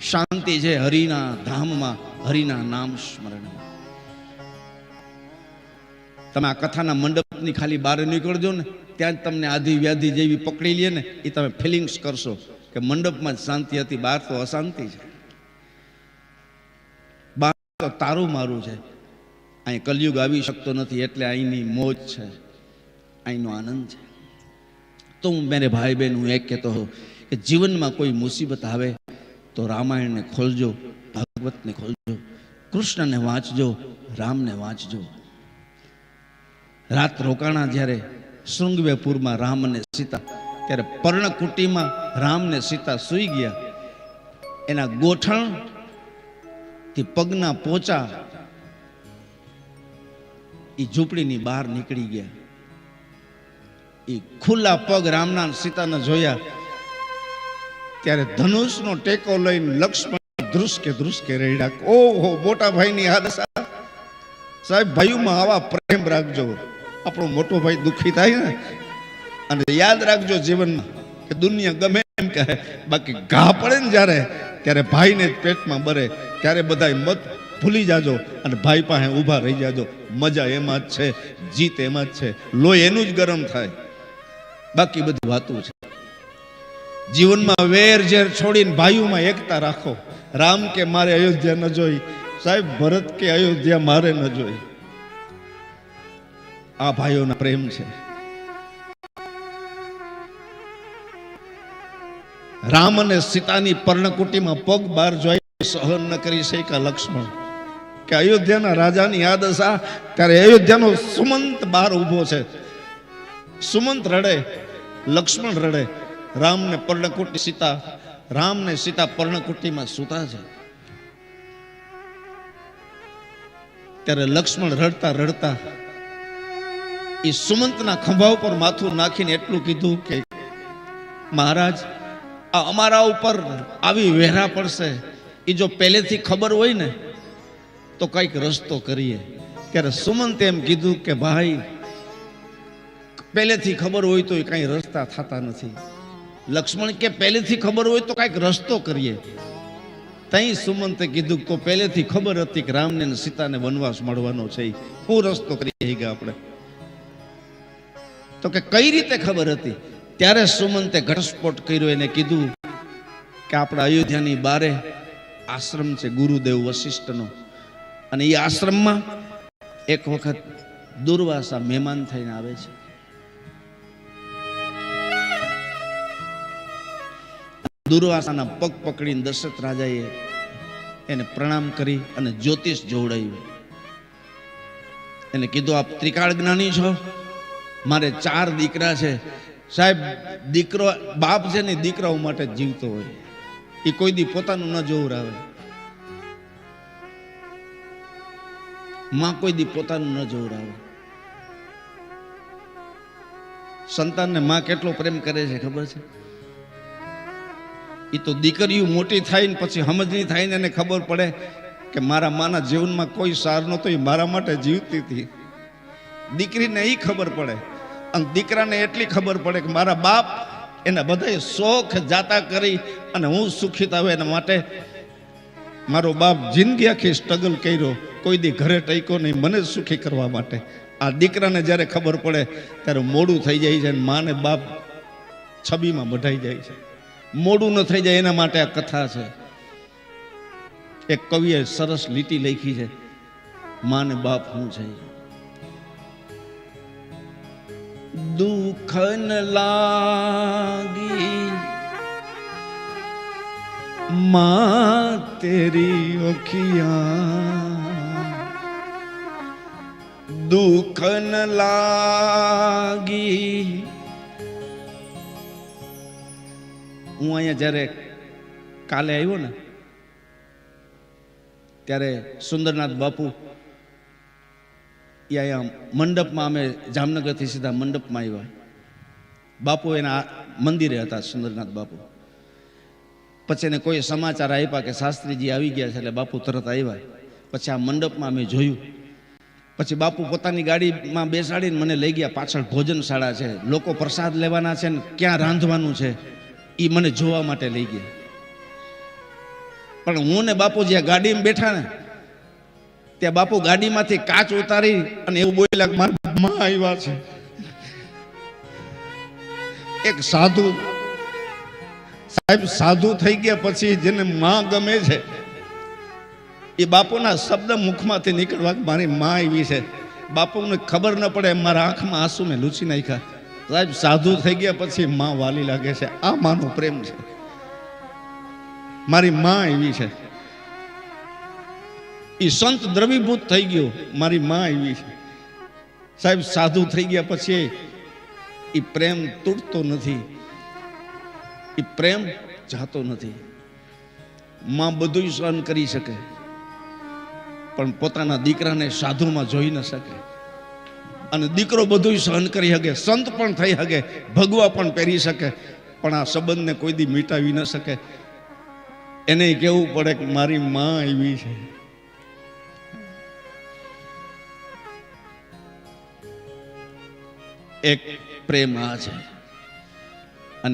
શાંતિ છે હરિના ધામમાં, હરિના નામ સ્મરણમાં તમે આ કથાના મંડપની ખાલી બહાર નીકળજો ને, ત્યાં જ તમને આધી વ્યાધિ જેવી પકડી લે ને એ તમે ફિલિંગ્સ કરશો કે મંડપમાં જ શાંતિ હતી, બહાર તો અશાંતિ છે. બહાર તો તારું મારું છે. અહીં કલયુગ આવી શકતો નથી એટલે અહીંની મોજ છે. અહીંનો આનંદ છે. તો હું, મેરે ભાઈ બહેન હું એક કહેતો હોઉં કે જીવનમાં કોઈ મુસીબત આવે તો રામાયણને ખોલજો, ભાગવતને ખોલજો, કૃષ્ણને વાંચજો, રામને વાંચજો. રાત રોકાણા જ્યારે શૃંગવેપુરમાં રામ અને સીતા, ત્યારે પર્ણકુટીમાં રામ ને સીતા સૂઈ ગયા. એના ગોઠણથી પગના પોચા એ ઝૂંપડીની બહાર નીકળી ગયા. એ ખુલ્લા પગ રામના સીતાને જોયા. ત્યારે ધનુષનો ટેકો લઈને લક્ષ્મણ ધ્રુસકે ધ્રુસકે રેડ્યા. ઓહો મોટા ભાઈની હાદસા સાહેબ, ભાઈઓમાં આવા પ્રેમ રાખજો. આપણો મોટો ભાઈ દુઃખી થાય ને. અને યાદ રાખજો જીવનમાં કે દુનિયા ગમે એમ કહે, બાકી ઘા પડે ને જ્યારે, ત્યારે ભાઈને પેટમાં બરે. ત્યારે બધા મત ભૂલી જાજો અને ભાઈ પાસે ઊભા રહી જાજો. મજા એમાં જ છે, જીત એમાં જ છે. લોહી એનું જ ગરમ થાય. બાકી બધી વાતો છે. જીવનમાં વેર ઝેર છોડીને ભાઈઓમાં એકતા રાખો. રામ કે મારે અયોધ્યા ન જોઈ. સાહેબ, ભરત કે અયોધ્યા મારે ન જોઈ. આ ભાઈઓના પ્રેમ છે. રામ અને સીતાની પર્ણકુટીમાં પગ બાર જોઈ સહન ન કરી શક્યા લક્ષ્મણ. કે અયોધ્યાના રાજાની આ? દશા ત્યારે અયોધ્યાનો સુમંત બાર ઊભો છે. સુમંત રડે, લક્ષ્મણ રડે. રામને પર્ણકુટી સીતા, રામને સીતા પર્ણકુટીમાં સૂતા છે. ત્યારે લક્ષ્મણ રડતા રડતા એ સુમંતના ખંભા ઉપર માથું નાખીને એટલું કીધું કે, મહારાજ, આ અમારા ઉપર આવી વહેરા પડશે. એ જો પહેલેથી ખબર હોય ને, તો કંઈક રસ્તો કરીએ. ત્યારે સુમંતે એમ કીધું કે, ભાઈ, પહેલેથી ખબર હોય તો એ કાંઈ રસ્તા થતા નથી. લક્ષ્મણ કે પહેલેથી ખબર હોય તો કાંઈક રસ્તો કરીએ. તઈ સુમંતે કીધું તો પહેલેથી ખબર હતી કે રામને અને સીતાને વનવાસ મળવાનો છે હું રસ્તો કરી ગયા આપણે. તો કે કઈ રીતે ખબર હતી? ત્યારે સુમંતે ઘટસ્ફોટ કર્યો એને કીધું કે આપણા અયોધ્યાની બારે આશ્રમ છે ગુરુદેવ વશિષ્ઠનો. અને એ આશ્રમમાં એક વખત દુર્વાસા મહેમાન થઈને આવે છે. દુર્વાસાના પગ પકડીને દશરથ રાજાએ એને પ્રણામ કરી અને જ્યોતિષ જોવડાવ્યું. એને કીધું, આપ ત્રિકાળ જ્ઞાની છો? મારે ચાર દીકરા છે. સાહેબ, દીકરો, બાપ છે ને દીકરાઓ માટે જીવતો હોય. એ કોઈ દી પોતાનું ન જોવરાવે માં કોઈ દી પોતાનું ન જોવરાવે સંતાનને માં કેટલો પ્રેમ કરે છે, ખબર છે? એ તો દીકરીઓ મોટી થાય ને પછી સમજણી થાય ને એને ખબર પડે કે મારા માના જીવનમાં કોઈ સાર નહોતો એ મારા માટે જીવતી હતી. દીકરીને એ ખબર પડે. અને દીકરાને એટલી ખબર પડે કે મારા બાપ એના બધાય શોખ જાતા કરી અને હું સુખી થાવ એના માટે મારો બાપ જિંદગી આખી સ્ટ્રગલ કર્યો. કોઈ દી ઘરે ટૈકો નહીં, મને સુખી કરવા માટે. આ દીકરાને જ્યારે ખબર પડે ત્યારે મોડું થઈ જાય છે અને માને બાપ છબીમાં બઢાઈ જાય છે. મોડું ન થઈ જાય એના માટે આ કથા છે. એક કવિએ સરસ લીટી લખી છે માને બાપ હું છે દુખન લાગી, માં તેરી ઓખિયા. દુખન લાગી હું અહીંયા જ્યારે કાલે આવ્યો ને, ત્યારે સુંદરનાથ બાપુ એ અહીંયા મંડપમાં અમે જામનગરથી સીધા મંડપમાં આવ્યા. બાપુ એના મંદિરે હતા સુંદરનાથ બાપુ. પછી એને કોઈ સમાચાર આપ્યા કે શાસ્ત્રીજી આવી ગયા છે એટલે બાપુ તરત આવ્યા. પછી આ મંડપમાં અમે જોયું. પછી બાપુ પોતાની ગાડીમાં બેસાડીને મને લઈ ગયા પાછળ ભોજનશાળા છે. લોકો પ્રસાદ લેવાના છે ને ક્યાં રાંધવાનું છે? એ મને જોવા માટે લઈ ગયા. પણ હું ને બાપુ જ્યાં ગાડીમાં બેઠા ને, ત્યાં બાપુ ગાડીમાંથી કાચ ઉતારી અને એવું બોલ્યા મારા માં આવ્યા છે. એક સાધુ, સાહેબ, સાધુ થઈ ગયા પછી જેને માં ગમે છે, એ બાપુના શબ્દ મુખમાંથી નીકળવા મારી માં આવી છે. બાપુને ખબર ન પડે, મારા આંખમાં આંસુ મેં લૂચી નાખ્યા. સાહેબ, સાધુ થઈ ગયા પછી માં વાલી લાગે છે, આ માનો પ્રેમ છે. મારી માં એવી છે. એ સંત દ્રવીભૂત થઈ ગયો, મારી માં એવી છે. સાહેબ, સાધુ થઈ ગયા પછી એ પ્રેમ તૂટતો નથી. એ પ્રેમ જાતો નથી. માં બધું સહન કરી શકે, પણ પોતાના દીકરાને સાધુમાં જોઈ ન શકે. અને દીકરો બધું સહન કરી શકે સંત પણ થઈ શકે ભગવા પણ પહેરી શકે, પણ આ સંબંધને કોઈ દી મિટાવી ન શકે. એને કહેવું પડે કે મારી માં એવી છે. એક પ્રેમ આ છે.